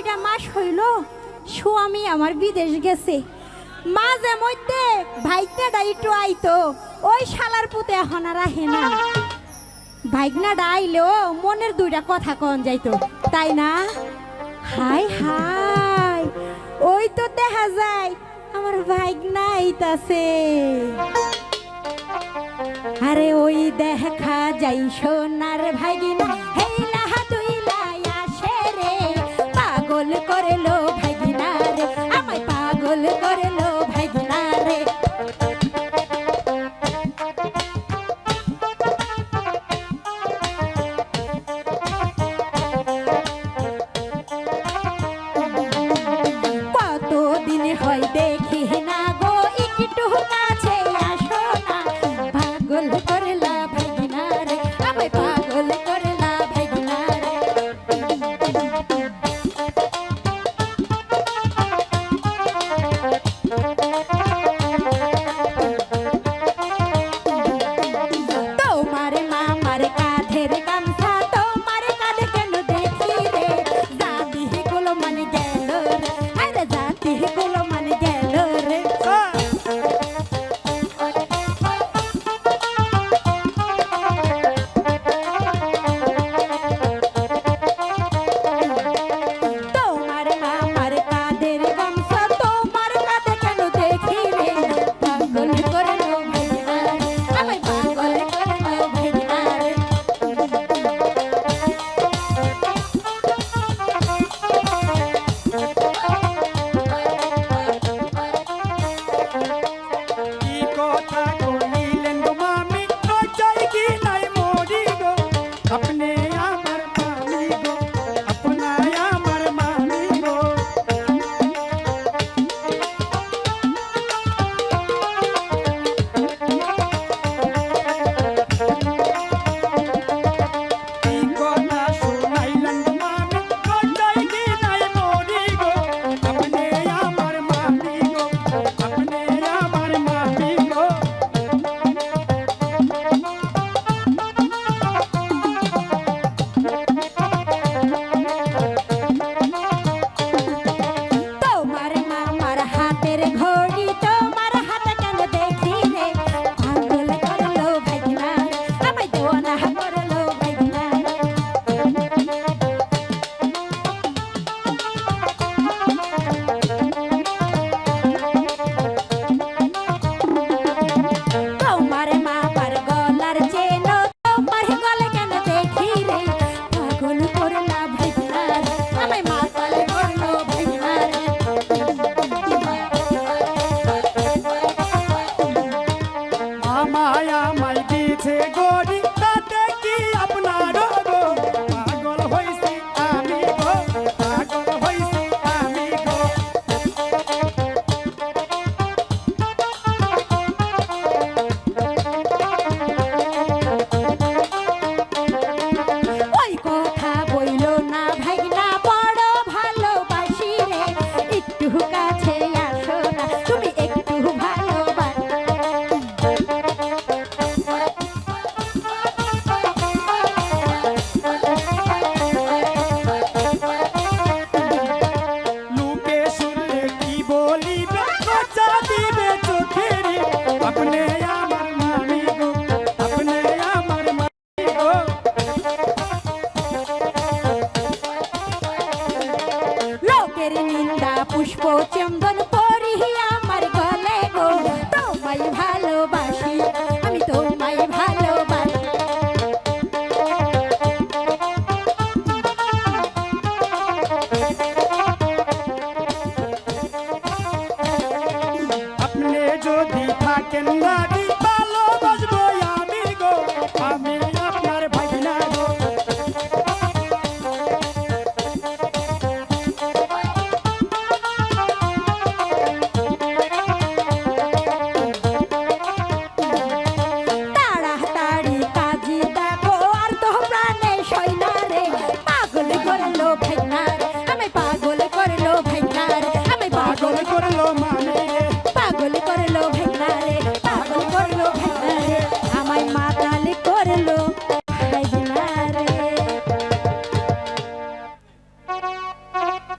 ছয়টা মাস হইল স্বামী আমার বিদেশ গেছে। মাঝে মধ্যে ভাইকনাটা একটু আইতো, ওই শালার পুতে এখন আর আহে না। ভাইকনাটা আইলেও মনের দুইটা কথা কন যাইতো, তাই না? হাই হাই, ওই তো দেখা যায় আমার ভাইগনা আইতাছে। আরে ওই দেখা যাই সোনার ভাইগিনা, হে করে লো ভাগিনারে। আমায় পাগল করে अपने মায়া মাই দিছে গরিব পুষ্প চন্দন পরিহি আমার গলে গো। তোমায় ভালোবাসি, আমি তোমায় ভালোবাসি। আপনি যদি থাকেন না